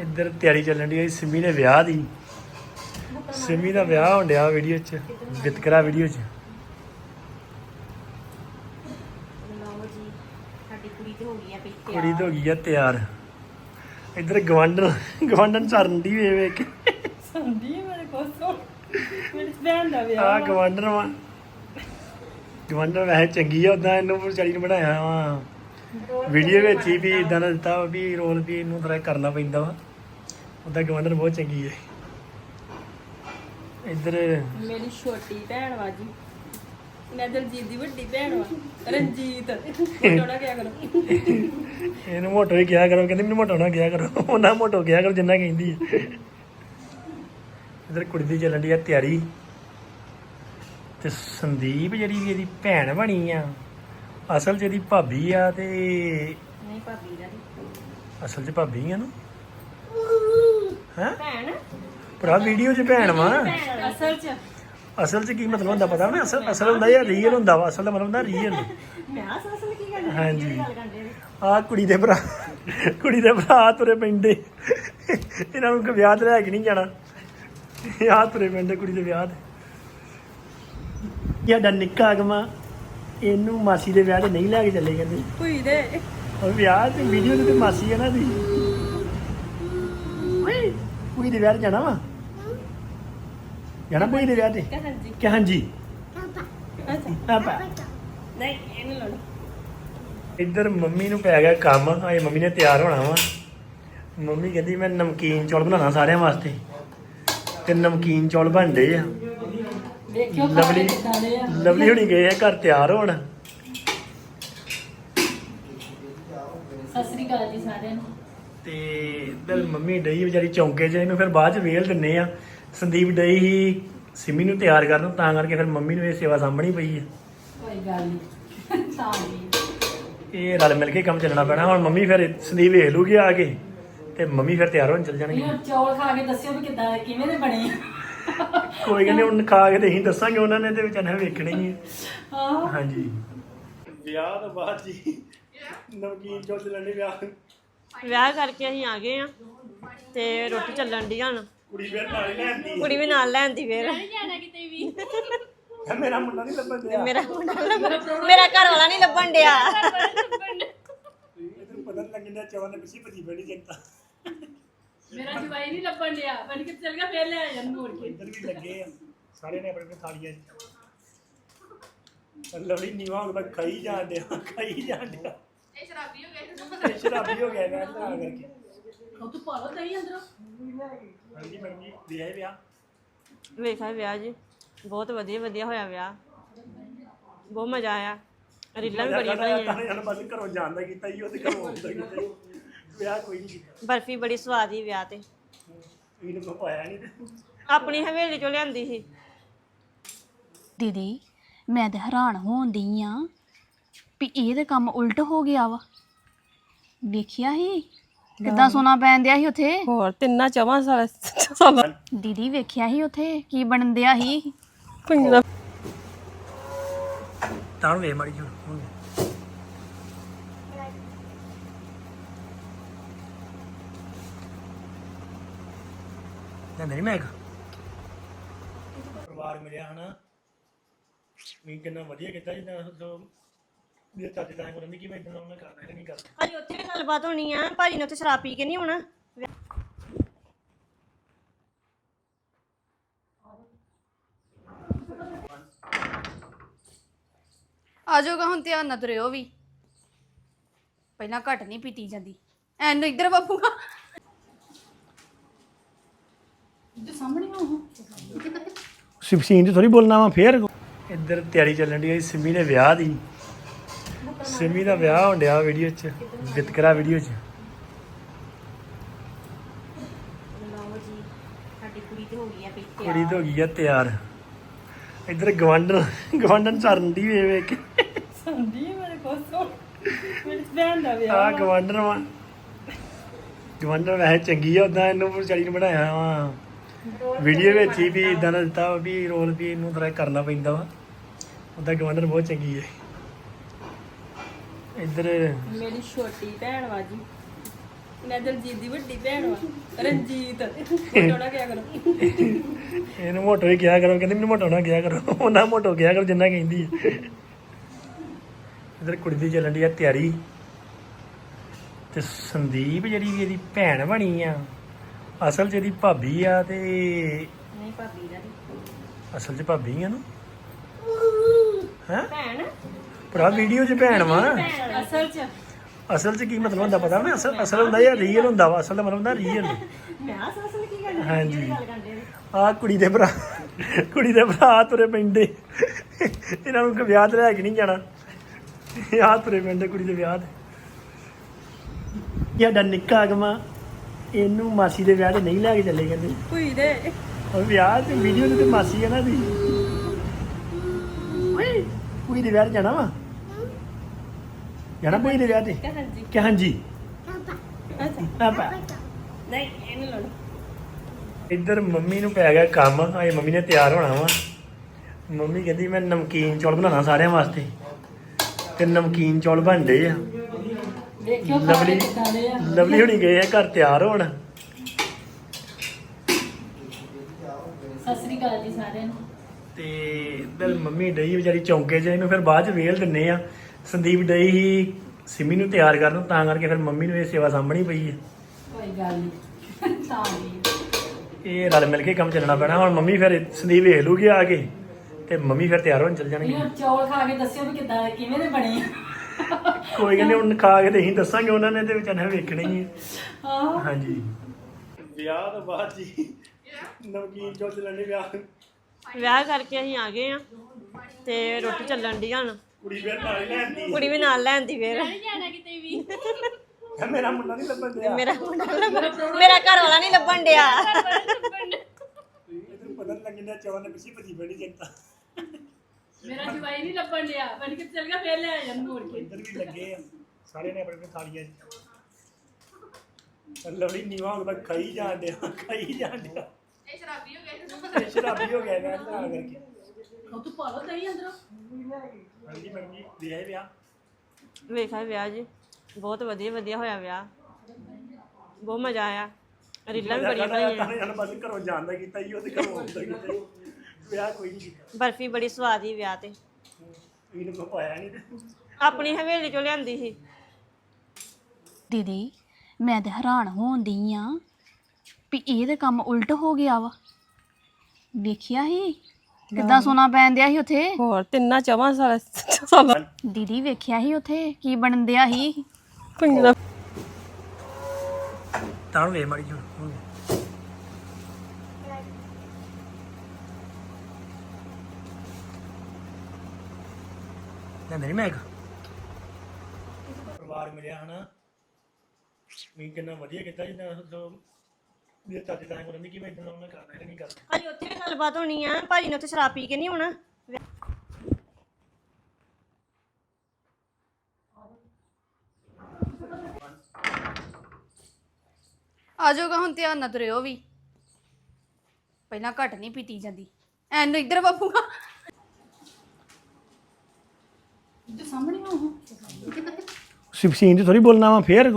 ਇੱਧਰ ਤਿਆਰੀ ਚੱਲਣ ਦੀ ਹੈ ਸਿੰਮੀ ਦੇ ਵਿਆਹ ਦੀ। ਸਿੰਮੀ ਦਾ ਵਿਆਹ ਹੋਣ ਡਿਆ ਵੀਡੀਓ 'ਚ ਵਿਤਕਰਾ ਵੀਡੀਓ 'ਚ। ਲਓ ਜੀ ਸਾਡੀ ਕੁੜੀ ਤੇ ਹੋ ਗਈ ਆ ਪਿੱਛੇ ਕੁੜੀ ਤਾਂ ਹੋ ਗਈ ਆ ਤਿਆਰ। ਇੱਧਰ ਗਵਾਂਡਨ ਗਵਾਂਡਨ ਚਰਨ ਦੀ ਵੇ ਵੇ ਕੇ। ਸੰਦੀ ਮੇਰੇ ਕੋਲ ਸੋ ਮੇਰੀ ਭੈਣ ਦਾ ਆ ਗਵਾਂਡਨ ਵਾ। ਗਵਾਂਡਨ ਵੈਸੇ ਚੰਗੀ ਆ ਉਦਾਂ ਇਹਨੂੰ ਵਿਚਾਰੀ ਨੂੰ ਬਣਾਇਆ ਵਾ। ਵੀਡੀਓ ਵਿੱਚ ਹੀ ਵੀ ਇਦਾਂ ਦਾ ਦਿੱਤਾ ਵਾ ਵੀ ਰੋਲ ਵੀ ਇਹਨੂੰ ਥੋੜਾ ਕਰਨਾ ਪੈਂਦਾ ਵਾ। ਉਦਾਂ ਗਵਾਂਡਨ ਬਹੁਤ ਚੰਗੀ ਹੈ ਇੱਧਰ ਮੇਰੀ ਛੋਟੀ ਭੈਣ ਵਾ ਜੀ। ਮੈਂ ਦਲਜੀਤ ਦੀ ਵੱਡੀ ਭੈਣ ਵਾ ਰਣਜੀਤ। ਥੋੜਾ ਕਿਆ ਕਰੋ? ਇਹਨੂੰ ਮੋਟੋ ਹੀ ਕਿਹਾ ਕਰੋ ਕਹਿੰਦੀ ਮੈਨੂੰ ਮੋਟੋ ਨਾ ਕਿਹਾ ਕਰੋ। ਉਹਨਾਂ ਮੋਟੋ ਕਿਹਾ ਕਰੋ ਜਿੰਨਾ ਕਹਿੰਦੀ ਹੈ ਇਧਰ ਕੁੜੀ ਦੀ ਚੱਲਣ ਦੀ ਆ ਤਿਆਰੀ। ਤੇ ਸੰਦੀਪ ਜਿਹੜੀ ਵੀ ਇਹਦੀ ਭੈਣ ਬਣੀ ਆ ਅਸਲ 'ਚ ਇਹਦੀ ਭਾਬੀ ਆ ਤੇ ਨਹੀਂ ਭਾਬੀ ਦਾ ਦੀ ਅਸਲ 'ਚ ਭਾਬੀ ਆ ਨਾ। ਹੈ? ਭੈਣ? ਭਰਾ ਵੀਡੀਓ 'ਚ ਭੈਣ ਵਾ। ਅਸਲ ਚ। ਅਸਲ 'ਚ ਕੀ ਮਤਲਬ ਹੁੰਦਾ ਪਤਾ ਮੈਂ ਅਸਲ ਅਸਲ ਹੁੰਦਾ ਜਾਂ ਰੀਅਲ ਹੁੰਦਾ ਵਾ? ਅਸਲ ਦਾ ਮਤਲਬ ਹੁੰਦਾ ਰੀਅਲ ਮੈਂ ਆ ਅਸਲ ਕੀ ਗੱਲ ਹਾਂਜੀ। ਨੇ ਆ ਕੁੜੀ ਦੇ ਭਰਾ ਕੁੜੀ ਦੇ ਭਰਾ ਤੁਰੇ ਪੈਂਦੇ। ਇਹਨਾਂ ਨੂੰ ਕਿ ਵਿਆਹ ਤੇ ਲੈ ਕੇ ਨਹੀਂ ਜਾਣਾ। ਆ ਤੁਰੇ ਪੈਂਦੇ ਕੁੜੀ ਦੇ ਵਿਆਹ ਤੇ। ਸਾਡਾ ਨਿੱਕਾ ਅਗਮਾ ਇਹਨੂੰ ਮਾਸੀ ਦੇ ਵਿਆਹ ਤੇ ਨਹੀਂ ਲੈ ਕੇ ਚੱਲੇ ਕਹਿੰਦੇ। ਕੋਈ ਦੇ। ਉਹ ਵਿਆਹ ਤੇ ਵੀਡੀਓ ਤੇ ਮਾਸੀ ਹੈ ਨਾ ਦੀ। ਓਏ। ਕੁੜੀ ਦੇ ਵਿਆਹ ਤੇ ਜਾਣਾ ਵਾ? ਜਾਣਾ ਕੁੜੀ ਦੇ ਵਿਆਹ ਤੇ? ਹਾਂਜੀ? ਕਿ ਹਾਂਜੀ? ਨਹੀਂ ਇਹਨੂੰ ਲੜੋ ਇੱਧਰ ਮੰਮੀ ਨੂੰ ਪੈ ਗਿਆ ਕੰਮ ਆਏ ਮੰਮੀ ਨੇ ਤਿਆਰ ਹੋਣਾ ਵਾ। ਮੰਮੀ ਕਹਿੰਦੀ ਮੈਂ ਨਮਕੀਨ ਚੌਲ ਬਣਾਉਣਾ ਸਾਰਿਆਂ ਵਾਸਤੇ। ਤੇ ਨਮਕੀਨ ਚੌਲ ਬਣਦੇ ਆ। ਵੇਖਿਓ ਲਵਲੀ ਲਵਲੀ ਹੁਣੀ ਗਏ ਆ ਘਰ ਤਿਆਰ ਹੋਣ। ਸਤਿ ਸ੍ਰੀ ਅਕਾਲ ਜੀ ਸਾਰਿਆਂ ਨੂੰ। ਤੇ ਇੱਧਰ ਮੰਮੀ ਡਈ ਵਿਚਾਰੀ ਚੌਂਕੇ 'ਚ ਇਹਨੂੰ ਫਿਰ ਬਾਅਦ 'ਚ ਵੇਲ ਦਿੰਨੇ ਆ। ਸੰਦੀਪ ਡਈ ਹੀ ਸਿਮੀ ਨੂੰ ਤਿਆਰ ਕਰਨ ਤਾਂ ਕਰਕੇ ਫਿਰ ਮੰਮੀ ਨੂੰ ਇਹ ਸੇਵਾ ਸਾਂਭਣੀ ਪਈ ਆ। ਕੋਈ ਗੱਲ ਨਹੀਂ ਤਾਂ ਵੀ। ਇਹ ਰਲ ਮਿਲ ਕੇ ਕੰਮ ਚੱਲਣਾ ਪੈਣਾ। ਹੁਣ ਮੰਮੀ ਫਿਰ ਸੰਦੀਪ ਵੇਖ ਲੂਗੀ ਆ ਕੇ ਤੇ ਮੰਮੀ ਫਿਰ ਤਿਆਰ ਹੋਣ ਚੱਲ ਜਾਣਗੇ ਇਹ ਚੌਲ ਖਾ ਕੇ ਦੱਸਿਓ ਵੀ ਕਿੱਦਾਂ ਕਿਵੇਂ ਦੇ ਬਣੇ ਕੋਈ ਕਹਿੰਦੇ ਹੁਣ ਖਾ ਕੇ ਤੇ ਅਸੀਂ ਦੱਸਾਂਗੇ ਉਹਨਾਂ ਨੇ ਤੇ ਵਿਚਾਰਿਆਂ ਨੇ ਵੇਖਣੇ ਹੀ ਆ। ਹਾਂ। ਹਾਂਜੀ। ਵਿਆਹ ਤੋਂ ਬਾਅਦ ਜੀ ਨਮਕੀਨ ਚੌਲ ਚੱਲਣ ਵਿਆਹ। ਵਿਆਹ ਕਰਕੇ ਅਸੀਂ ਆ ਗਏ ਆ ਤੇ ਰੋਟੀ ਚੱਲਣ ਦੀ ਹੁਣ। ਕੁੜੀ ਫਿਰ ਨਾਲ ਹੀ ਲੈਂਦੀ ਕੁੜੀ ਵੀ ਨਾਲ ਲੈਂਦੀ ਫੇਰ। ਹੈ ਮੇਰਾ ਮੁੰਡਾ ਨਹੀਂ ਲੱਭਣ ਦਿਆ ਮੇਰਾ ਮੁੰਡਾ ਲੱਭਣ- ਮੇਰਾ ਘਰ ਵਾਲਾ ਨਹੀਂ ਲੱਭਣ ਡਿਆ। ਇਹਨੂੰ ਪਤਾ ਨੀ ਲੱਗਣ ਦਿਆ ਚੌਲ ਨੇ ਪਿੱਛੇ ਭੱਜੀ ਬੈਣੀ ਜਨਤਾ ਮੇਰਾ ਜਵਾਈ ਨਹੀਂ ਲੱਭਣ ਡਿਆ ਬਣ ਕੇ ਚੱਲ ਗਿਆ ਫੇਰ ਲੈ ਆ ਜਾਨ ਮੋੜ ਕੇ। ਇੱਧਰ ਵੀ ਲੱਗੇ ਆ। ਸਾਰੇ ਨੇ ਆਪਣੇ ਆਪਣੇ ਥਾਲੀਆਂ 'ਚ। ਲਵਲੀ ਨੀਵਾ ਹੁਣ ਤੱਕ ਖਾਈ ਜਾਣ ਡਿਆ ਖਾਈ ਜਾਣ ਡਿਆ। ਇਹ ਸ਼ਰਾਬੀ ਹੋ ਗਿਆ ਸ਼ਰਾਬੀ ਹੋ ਗਿਆ ਮੈਂ ਤਾਂ ਕਰਕੇ। ਉਹ ਤੂੰ ਪਾ ਲੋ ਤਈ ਅੰਦਰੋਂ। ਹਾਂਜੀ ਮੈਡਮ ਜੀ ਵਿਆਹ ਵਿਆਹ। ਵੇਖਿਆ ਵਿਆਹ ਜੀ ਬਹੁਤ ਵਧੀਆ ਵਧੀਆ ਹੋਇਆ ਵਿਆਹ। ਬਹੁਤ ਮਜ਼ਾ ਆਇਆ। ਰੀਲਾਂ ਵੀ ਬੜੀਆਂ ਬਣਾਈਆਂ। ਤਾਂ ਇਹਨਾਂ ਬਸ ਘਰੋਂ ਜਾਣ ਦਾ ਕੀਤਾ ਹੀ ਉਹ ਤੇ ਘਰੋਂ ਆਉਂਦਾ ਕੀਤਾ। ਵਿਆਹ ਕੋਈ ਨਹੀਂ ਕੀਤਾ ਬਰਫੀ ਬੜੀ ਸਵਾਦ ਹੀ ਵਿਆਹ ਤੇ। ਇਹਨੇ ਕੋ ਪਾਇਆ ਨਹੀਂ ਤੇ ਆਪਣੀ ਹਵੇਲੀ ਚੋਂ ਲਿਆਂਦੀ ਸੀ। ਦੀਦੀ ਮੈਂ ਤੇ ਹੈਰਾਨ ਹੋਣ ਡਈ ਆ ਵੀ ਇਹ ਤੇ ਕੰਮ ਉਲਟ ਹੋ ਗਿਆ ਵਾ। ਵੇਖਿਆ ਹੀ ਕਿੱਦਾਂ ਸੋਨਾ ਪੈਣ ਦਿਆ ਸੀ ਉੱਥੇ? ਹੋਰ ਤਿੰਨਾਂ ਚਵਾਂ ਸਾਲ ਸਾਲਾਂ ਦੀਦੀ ਵੇਖਿਆ ਸੀ ਉੱਥੇ? ਕੀ ਬਣਨ ਦਿਆ ਸੀ? ਪਿੰਗਲਾ ਤਾਂ ਵੇ ਮਾੜੀ ਜੀ ਹੁਣ ਨਹੀਂ ਮੈਂ ਪਰਿਵਾਰ ਮਿਲਿਆ ਹਨਾ। ਵੀ ਕਿੰਨਾ ਵਧੀਆ ਕੀਤਾ ਜਿੱਦਾਂ ਸੋ ਵੀ ਚੱਜ ਦਾ ਕੋਈ ਨਹੀਂ ਕਿ ਮੈਂ ਇਦਾਂ ਉਹਨਾਂ ਕਰਨਾ ਨਹੀਂ ਕਰਨਾ। ਭਾਜੀ ਉੱਥੇ ਵੀ ਗੱਲਬਾਤ ਹੋਣੀ ਆ। ਭਾਜੀ ਨੇ ਉੱਥੇ ਸ਼ਰਾਬ ਪੀ ਕੇ ਨਹੀਂ ਆਉਣਾ। ਆ ਜਾਓਗਾ ਹੁਣ ਧਿਆਨ ਨਾਲ ਤੁਰਿਓ ਵੀ। ਪਹਿਲਾਂ ਘਟ ਨਹੀਂ ਪੀਤੀ ਜਾਂਦੀ। ਐਨੂੰ ਇੱਧਰ ਬਾਪੂਗਾ ਸਿਫਸੀਨ ਚ ਥੋੜੀ ਬੋਲਣਾ ਵਾ ਫੇਰ? ਇੱਧਰ ਤਿਆਰੀ ਚੱਲਣ ਦੀ ਹੈ ਸਿੰਮੀ ਦੇ ਵਿਆਹ ਦੀ। ਸਿੰਮੀ ਦਾ ਵਿਆਹ ਹੋਣ ਡਿਆ ਵੀਡੀਓ ਚ ਵਿਤਕਰਾ ਵੀਡੀਓ ਚ। ਲਓ ਜੀ ਸਾਡੀ ਕੁੜੀ ਤੇ ਹੋ ਗਈ ਆ ਤਿਆਰ। ਇੱਧਰ ਗਵਾਂਡਨ ਗਵਾਂਡਨ ਚਰਨ ਦੀ ਵੇ ਵੇ ਕੇ। ਸੰਦੀ ਮੇਰੇ ਕੋਲ ਸੋ। ਮੇਰੀ ਭੈਣ ਦਾ ਆ ਗਵਾਂਡਨ ਵਾ। ਗਵਾਂਡਨ ਵੈਸੇ ਚੰਗੀ ਆ ਉਦਾਂ ਇਹਨੂੰ ਵਿਚਾਰੀ ਨੂੰ ਬਣਾਇਆ ਵਾ। ਵੀਡੀਓ ਵਿੱਚ ਹੀ ਵੀ ਇਦਾਂ ਦਾ ਦਿੱਤਾ ਵਾ ਵੀ ਰੋਲ ਵੀ ਇਹਨੂੰ ਥੋੜਾ ਕਰਨਾ ਪੈਂਦਾ ਵਾ। ਉਦਾਂ ਗਵਾਂਡਨ ਬਹੁਤ ਚੰਗੀ ਹੈ ਇੱਧਰ ਮੇਰੀ ਛੋਟੀ ਭੈਣ ਵਾ ਜੀ। ਮੈਂ ਦਲਜੀਤ ਦੀ ਵੱਡੀ ਭੈਣ ਵਾ ਰਣਜੀਤ। ਮੋਟੋ ਨਾ ਕਿਹਾ ਕਰੋ? ਇਹਨੂੰ ਮੋਟੋ ਹੀ ਕਿਹਾ ਕਰੋ ਕਹਿੰਦੀ ਮੈਨੂੰ ਮੋਟੋ ਨਾ ਕਿਹਾ ਕਰੋ। ਉਹਨਾਂ ਮੋਟੋ ਕਿਹਾ ਕਰੋ ਜਿੰਨਾ ਕਹਿੰਦੀ ਹੈ ਇਧਰ ਕੁੜੀ ਦੀ ਚੱਲਣ ਦੀ ਆ ਤਿਆਰੀ। ਤੇ ਸੰਦੀਪ ਜਿਹੜੀ ਵੀ ਇਹਦੀ ਭੈਣ ਬਣੀ ਆ ਅਸਲ 'ਚ ਇਹਦੀ ਭਾਬੀ ਆ ਤੇ ਨਹੀਂ ਭਾਬੀ ਦਾ ਨੀ। ਅਸਲ 'ਚ ਭਾਬੀ ਆ ਨਾ? ਹੈ? ਭੈਣ? ਭਰਾ ਵੀਡੀਓ 'ਚ ਭੈਣ ਵਾ? ਭੈਣ। ਅਸਲ ਚ। ਅਸਲ 'ਚ ਕੀ ਮਤਲਬ ਹੁੰਦਾ ਪਤਾ ਨਾ? ਅਸਲ ਅਸਲ ਹੁੰਦਾ ਜਾਂ ਰੀਅਲ ਹੁੰਦਾ ਵਾ? ਅਸਲ ਦਾ ਮਤਲਬ ਹੁੰਦਾ ਰੀਅਲ ਮੈਂ ਅਸਲ ਕੀ ਗੱਲ ਹਾਂਜੀ। ਗੱਲ ਕਰਦੇ ਆ ਕੁੜੀ ਦੇ ਭਰਾ ਕੁੜੀ ਦੇ ਭਰਾ ਤੁਰੇ ਪੈਂਦੇ। ਇਹਨਾਂ ਨੂੰ ਕਿ ਵਿਆਹ ਤੇ ਲੈ ਕੇ ਨਹੀਂ ਜਾਣਾ। ਆ ਤੁਰੇ ਪੈਂਦੇ ਕੁੜੀ ਦੇ ਵਿਆਹ ਤੇ। ਸਾਡਾ ਨਿੱਕਾ ਅਗਮਾ ਇਹਨੂੰ ਮਾਸੀ ਦੇ ਵਿਆਹ ਤੇ ਨਹੀਂ ਲੈ ਕੇ ਚੱਲੇ ਕਹਿੰਦੇ। ਕੋਈ ਦੇ। ਉਹ ਵਿਆਹ ਤੇ ਵੀਡੀਓ ਤੇ ਮਾਸੀ ਹੈ ਨਾ ਦੀ। ਓਏ ਕੁੜੀ ਦੇ ਵਿਆਹ ਤੇ ਜਾਣਾ ਵਾ? ਜਾਣਾ ਕੁੜੀ ਦੇ ਵਿਆਹ ਤੇ? ਹਾਂਜੀ? ਕਿ ਹਾਂਜੀ? ਆਪਾਂ ਨਹੀਂ ਇਹਨੂੰ ਲੜੋ ਇੱਧਰ ਮੰਮੀ ਨੂੰ ਪੈ ਗਿਆ ਕੰਮ ਆਏ ਮੰਮੀ ਨੇ ਤਿਆਰ ਹੋਣਾ ਵਾ। ਮੰਮੀ ਕਹਿੰਦੀ ਮੈਂ ਨਮਕੀਨ ਚੌਲ ਬਣਾਉਣਾ ਸਾਰਿਆਂ ਵਾਸਤੇ। ਤੇ ਨਮਕੀਨ ਚੌਲ ਬਣਦੇ ਆ। ਦੇਖਿਓ ਲਵਲੀ ਲਵਲੀ ਹੁਣੀ ਗਏ ਆ ਘਰ ਤਿਆਰ ਹੋਣ। ਸਤਿ ਸ੍ਰੀ ਅਕਾਲ ਜੀ ਸਾਰਿਆਂ ਨੂੰ। ਤੇ ਇੱਧਰ ਮੰਮੀ ਡਈ ਵਿਚਾਰੀ ਚੌਂਕੇ 'ਚ ਇਹਨੂੰ ਫਿਰ ਬਾਅਦ 'ਚ ਵੇਲ ਦਿੰਨੇ ਆ। ਸੰਦੀਪ ਡਈ ਹੀ ਸਿਮੀ ਨੂੰ ਤਿਆਰ ਕਰਨ ਤਾਂ ਕਰਕੇ ਫਿਰ ਮੰਮੀ ਨੂੰ ਇਹ ਸੇਵਾ ਸਾਂਭਣੀ ਪਈ ਹੈ ਕੋਈ ਗੱਲ ਨਹੀਂ ਤਾਂ ਇਹ ਰਲ ਮਿਲ ਕੇ ਕੰਮ ਚੱਲਣਾ ਪੈਣਾ। ਹੁਣ ਮੰਮੀ ਫਿਰ ਸੰਦੀਪ ਵੇਖ ਲੂਗੀ ਆ ਕੇ ਤੇ ਮੰਮੀ ਫਿਰ ਤਿਆਰ ਹੋਣ ਚੱਲ ਜਾਣਗੇ ਇਹ ਚੌਲ ਖਾ ਕੇ ਦੱਸਿਓ ਵੀ ਕਿੱਦਾਂ ਕਿਵੇਂ ਦੇ ਬਣੇ ਆ। ਕੋਈ ਗੱਲ ਨੀ ਹੁਣ ਖਾ ਕੇ ਤੇ ਅਸੀਂ ਦੱਸਾਂਗੇ ਉਹਨਾਂ ਨੇ ਤੇ ਵਿਚਾਰੇ ਵੇਖਣੇ ਹੀ ਆ। ਹਾਂਜੀ। ਵਿਆਹ ਤੋਂ ਬਾਅਦ ਜੀ ਨਮਕੀਨ ਚੌਲ ਚੱਲਣੇ ਵਿਆਹ। ਵਿਆਹ ਕਰਕੇ ਅਸੀਂ ਆ ਗਏ ਆ ਤੇ ਰੋਟੀ ਚੱਲਣ ਦੀ ਹੁਣ। ਕੁੜੀ ਫਿਰ ਨਾਲ ਹੀ ਲੈਂਦੀ ਕੁੜੀ ਵੀ ਨਾਲ ਲੈਂਦੀ ਫੇਰ। ਹੈ ਮੇਰਾ ਮੁੰਡਾ ਨਹੀਂ ਲੱਭਣ ਦਿਆ ਮੇਰਾ ਮੁੰਡਾ ਲੱਭਣ- ਮੇਰਾ ਘਰ ਵਾਲਾ ਨਹੀਂ ਲੱਭਣ ਡਿਆ। ਤੈਨੂੰ ਪਤਾ ਨੀ ਲੱਗਣ ਡਿਆ ਨੇ ਪਿੱਛੇ ਭੱਜੀ ਬੜੀ ਜਨਤਾ। ਮੇਰਾ ਜਵਾਈ ਨਹੀਂ ਲੱਭਣ ਡਿਆ। ਬਣ ਕੇ ਚੱਲ ਗਿਆ ਫੇਰ ਲੈ ਆ ਜਾਣ ਮੋੜ ਕੇ। ਇੱਧਰ ਵੀ ਲੱਗੇ ਆ। ਸਾਰਿਆਂ ਨੇ ਆਪਣੇ ਆਪਣੇ ਥਾਲੀਆਂ 'ਚ। ਲਵਲੀ ਨੀਵਾ ਹੋ ਗਿਆ ਖਾਈ ਜਾਣ ਡਿਆ ਖਾਈ ਜਾਣ ਡਿਆ। ਇਹ ਸ਼ਰਾਬੀ ਹੋ ਗਿਆ। ਸ਼ਰਾਬੀ ਹੋ ਗਿਆ ਮੈਂ ਤਾਂ ਕਰਕੇ। ਉਹ ਤੂੰ ਪਾ ਲੋ ਦਹੀਂ ਅੰਦਰੋਂ। ਹਾਂਜੀ ਮੈਡਮ ਜੀ ਵਿਆਹ ਵਿਆਹ। ਵੇਖਾ ਵਿਆਹ ਜੀ। ਬਹੁਤ ਵਧੀਆ ਵਧੀਆ ਹੋਇਆ ਵਿਆਹ। ਬਹੁਤ ਮਜ਼ਾ ਆਇਆ। ਰੀਲਾਂ ਵੀ ਬੜੀਆਂ ਬਣਾਈਆਂ। ਤਾਂ ਬਸ ਘਰੋਂ ਜਾਣ ਦਾ ਕੀਤਾ ਹੀ ਉਹਦੇ ਘਰੋਂ ਆਉਂਦਾ ਕੀਤਾ। ਵਿਆਹ ਕੋਈ ਨਹੀਂ ਕੀਤਾ ਬਰਫੀ ਬੜੀ ਸਵਾਦ ਹੀ ਵਿਆਹ ਤੇ। ਇਹਨੂੰ ਕੋ ਪਾਇਆ ਨਹੀਂ ਆਪਣੀ ਹਵੇਲੀ ਚੋਂ ਲਿਆਂਦੀ ਸੀ। ਦੀਦੀ ਮੈਂ ਤੇ ਹੈਰਾਨ ਹੋਣ ਡਈ ਆ ਵੀ ਇਹ ਤੇ ਕੰਮ ਉਲਟ ਹੋ ਗਿਆ ਵਾ। ਵੇਖਿਆ ਹੀ ਕਿੱਦਾਂ ਸੋਨਾ ਪੈਣ ਦਿਆ ਸੀ ਉੱਥੇ? ਹੋਰ ਤਿੰਨਾਂ ਚਵਾਂ ਸਾਲ ਸਾਲ ਦੀਦੀ ਵੇਖਿਆ ਸੀ ਉੱਥੇ ਕੀ ਬਣਨ ਦਿਆ ਸੀ? ਤਾਂ ਵੇ ਮੜੀ ਜੋ ਨਾ ਨਹੀਂ ਮੈਂ ਪਰਿਵਾਰ ਮਿਲਿਆ ਹਨਾ। ਵੀ ਕਿੰਨਾ ਵਧੀਆ ਕੀਤਾ ਜਿੱਦਾਂ ਸੋ ਵੀ ਤਾਂ ਜਿੱਦਾਂ ਉਹ ਨਹੀਂ ਕਿ ਮੈਂ ਇਦਾਂ ਉਹਨਾਂ ਕਰਨਾ ਇਹ ਨਹੀਂ ਕਰਨਾ। ਅਜੇ ਉੱਥੇ ਵੀ ਗੱਲਬਾਤ ਹੋਣੀ ਆ। ਭਾਜੀ ਨੇ ਉੱਥੇ ਸ਼ਰਾਬ ਪੀ ਕੇ ਨਹੀਂ ਆਉਣਾ। ਆ ਜਾਓਗਾ ਹੁਣ ਧਿਆਨ ਨਾਲ ਤੁਰਿਓ ਵੀ। ਪਹਿਲਾਂ ਘਟ ਨਹੀਂ ਪੀਤੀ ਜਾਂਦੀ। ਐਨੂੰ ਇੱਧਰ ਬਾਪੂਗਾ ਸਿਫਸੀਨ ਚ ਥੋੜੀ ਬੋਲਣਾ ਵਾ ਫੇਰ